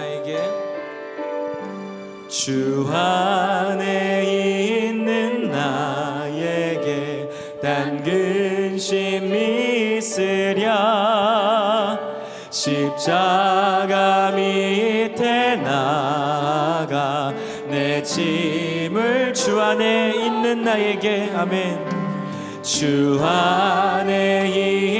나에게 주 안에 있는 나에게 단 근심이 있으랴. 십자가 밑에 나가 내 짐을 주 안에 있는 나에게. 아멘. 주 안에 있는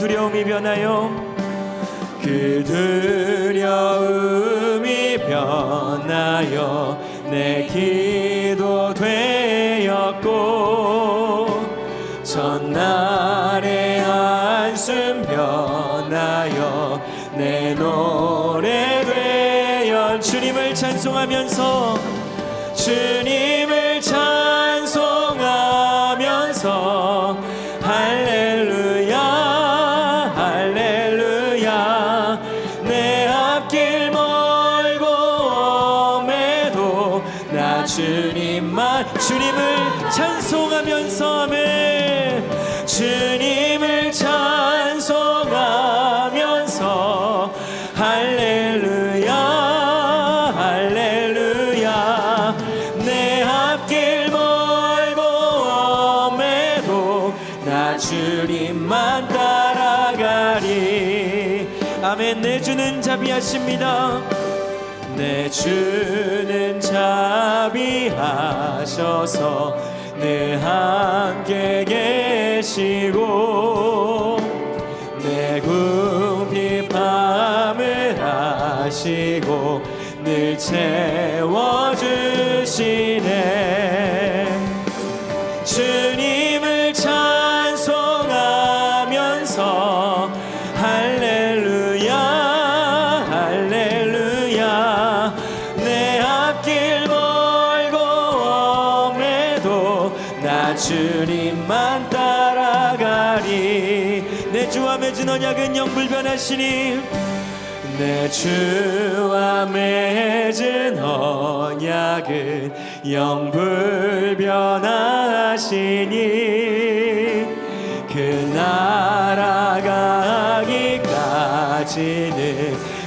두려움이 변하여 그 두려움이 변하여 내 기도 되었고 전날의 한숨 변하여 내 노래 되어 주님을 찬송하면서 주님 하십니다. 내 주는 자비하셔서 늘 함께 계시고 내 궁핍함을 아시고 늘 채워 나 주님만 따라가리. 내 주와 맺은 언약은 영불변하시니 내 주와 맺은 언약은 영불변하시니 그 날아가기까지는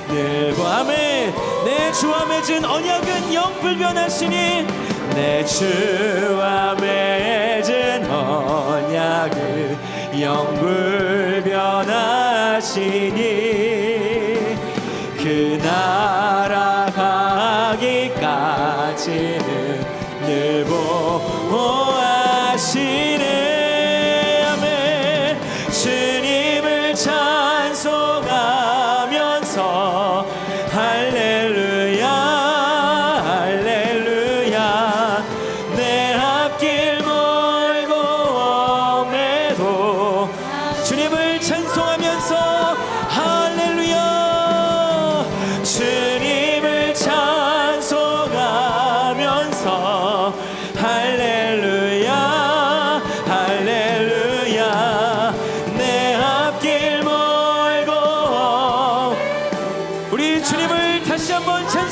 늘 밤에 내 주와 맺은 언약은 영불변하시니 내 주와 맺은 언약은 영불변하시니 그날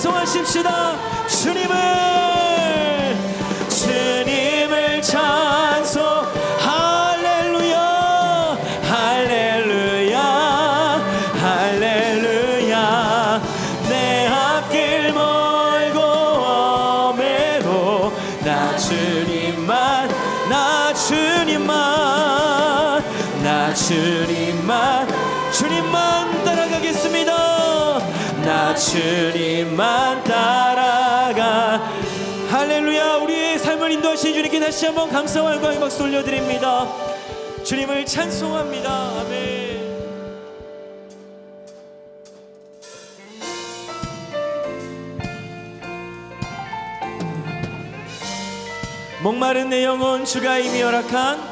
찬송하십시다. 주님을 주님을 찬송. 할렐루야 할렐루야 할렐루야. 내 앞길 멀고 엄해도 나 주님만 나 주님만 나 주님만 주님만 따라가겠습니다 나 주님만 따라가. 할렐루야. 우리의 삶을 인도하신 주님께 다시 한번 감사와 영광의 박수 올려드립니다. 주님을 찬송합니다. 아멘. 목마른 내 영혼 주가 이미 허락한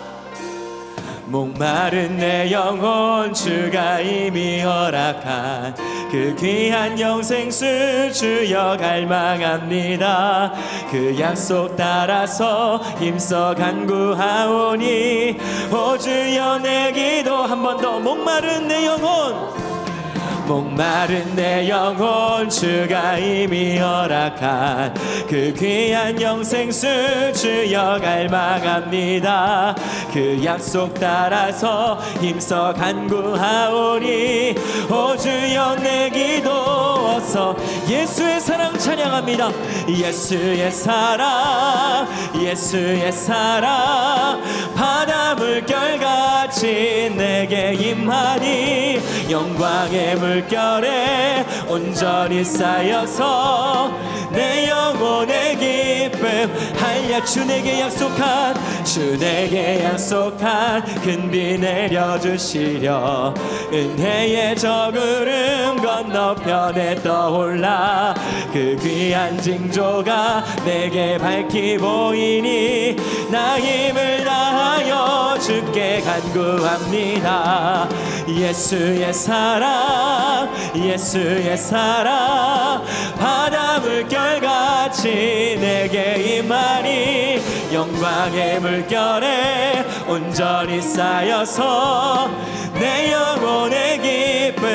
목마른 내 영혼 주가 이미 허락한 그 귀한 영생수 주여 갈망합니다. 그 약속 따라서 힘써 간구하오니 오 주여 내 기도 한 번 더 목마른 내 영혼 목마른 내 영혼 주가 이미 허락한 그 귀한 영생수 주여 갈망합니다. 그 약속 따라서 힘써 간구하오니 오 주여 내 기도 어서 예수의 사랑 찬양합니다. 예수의 사랑 예수의 사랑. 바다 물결 같이 내게 임하니 영광의 물결에 온전히 쌓여서 내 영혼의 기 쁨 할약 주 내게 약속한 주 내게 약속한 큰비 내려주시려. 은혜의 저 구름 건너편에 떠올라. 그 귀한 징조가 내게 밝히 보이니 나 힘을 다하여 주께 간구합니다. 예수의 사랑 예수의 사랑 바다 물결같이 내게 임하니 영광의 물결에 온전히 쌓여서 내 영혼의 기쁨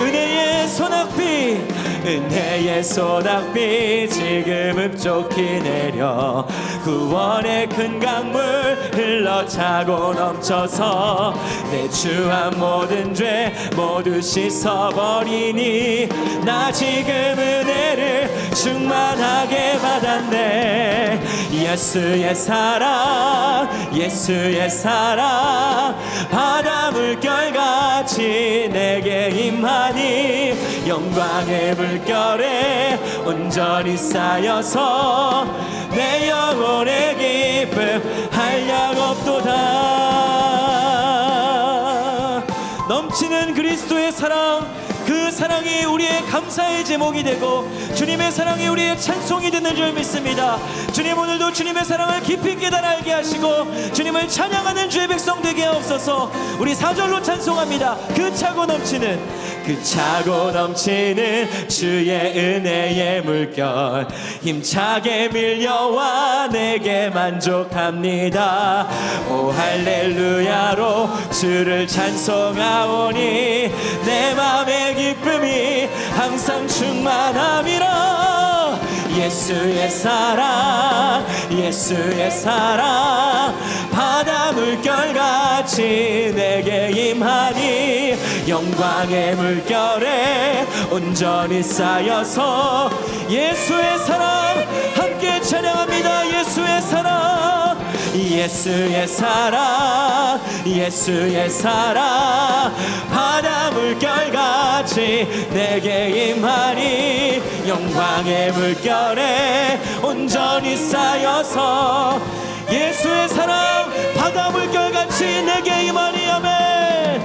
은혜의 소낙비 은혜의 소낙비 지금 흡족히 내려 구원의 큰 강물 흘러차고 넘쳐서 내 주한 모든 죄 모두 씻어버리니 나 지금 은혜를 충만하게 받았네. 예수의 사랑 예수의 사랑 바다 물결같이 내게 임하니 영광의 물결에 온전히 쌓여서 한량 없도다. 넘치는 그리스도의 사랑 그 사랑이 우리의 감사의 제목이 되고 주님의 사랑이 우리의 찬송이 되는 줄 믿습니다. 주님 오늘도 주님의 사랑을 깊이 깨달아 알게 하시고 주님을 찬양하는 주의 백성 되게 하옵소서. 우리 사절로 찬송합니다. 그 차고 넘치는 그 차고 넘치는 주의 은혜의 물결. 힘차게 밀려와 내게 만족합니다. 오 할렐루야로 주를 찬송하오니 내 맘의 기쁨이 항상 충만함이라. 예수의 사랑 예수의 사랑 바다 물결같이 내게 임하니 영광의 물결에 온전히 쌓여서 예수의 사랑 함께 찬양합니다. 예수의 사랑 예수의 사랑 예수의 사랑. 바다 물결같이 내게 임하니 영광의 물결에 온전히 쌓여서 예수의 사랑 바다 물결같이 내게 임하니 아멘.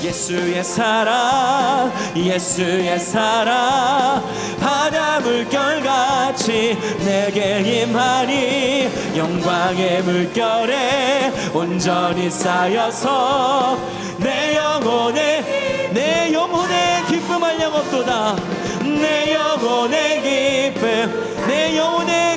예수의 사랑 예수의 사랑 바다 물결같이 내게 임하니 영광의 물결에 온전히 쌓여서 내 영혼의 내 영혼의 기쁨 한량 없도다. 내 영혼의 기쁨 내 영혼의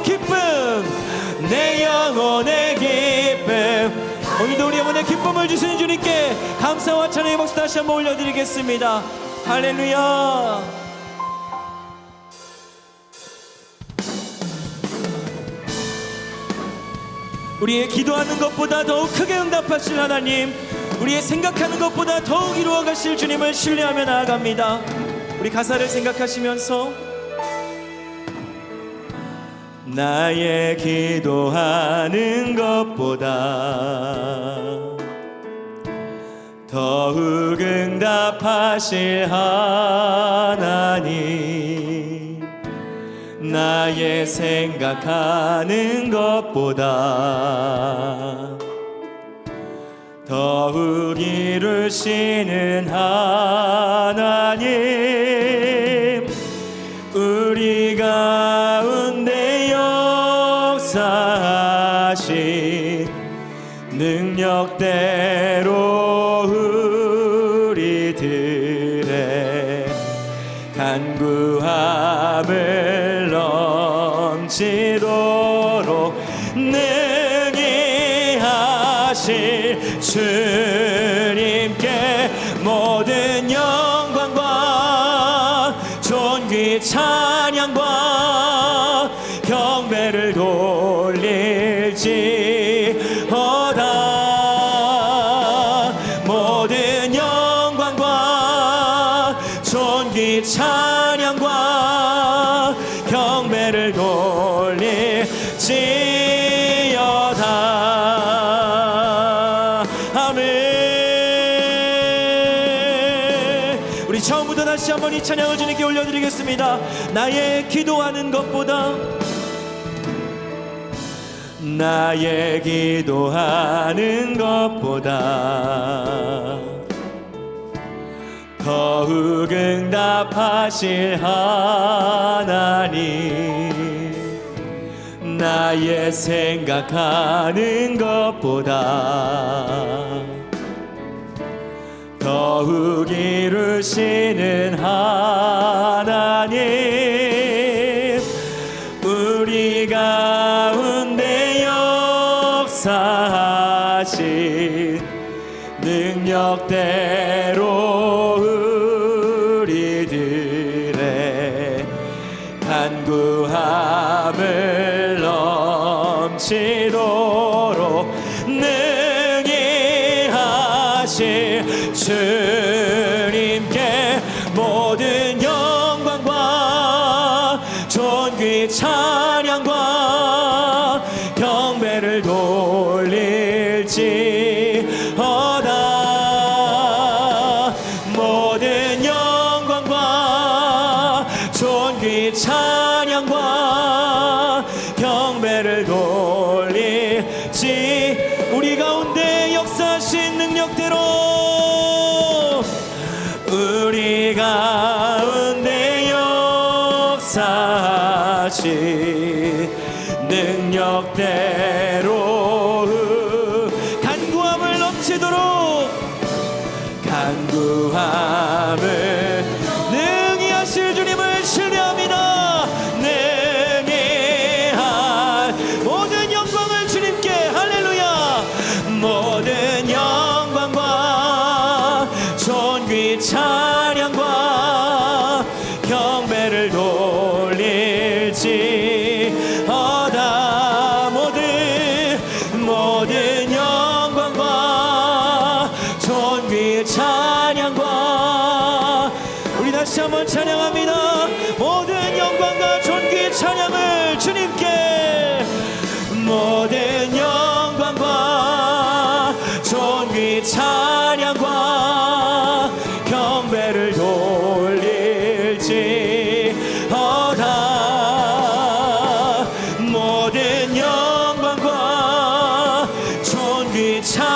영혼의 기쁨. 오늘도 우리 영혼의 기쁨을 주시는 주님께 감사와 찬양의 박수 다시 한번 올려드리겠습니다. 할렐루야. 우리의 기도하는 것보다 더욱 크게 응답하실 하나님 우리의 생각하는 것보다 더욱 이루어 가실 주님을 신뢰하며 나아갑니다. 우리 가사를 생각하시면서 나의 기도하는 것보다 더욱 응답하실 하나님 나의 생각하는 것보다 더욱 이루시는 하나님 우리 가운데 능력대로 우리들의 간구함을 넘치도록 능히 하실 주님께 모든 영광과 존귀 찬양과 경배를 돌릴지 우리 처음부터 다시 한번 이 찬양을 주님께 올려드리겠습니다. 나의 기도하는 것보다 나의 기도하는 것보다 더욱 응답하실 하나님 나의 생각하는 것보다 더욱 이루시는 하나님. 우리 가운데 역사하신 능력대로 우리들의 간구함을 넘치도록 능히 하실 주 찬양과 존귀 찬양과 우리 다시 한번 찬양합니다. 모든 영광과 존귀 찬양을 주님께. 모든 영광과 존귀 찬양과 경배를 돌릴지 어다. 모든 영광과 존귀 찬양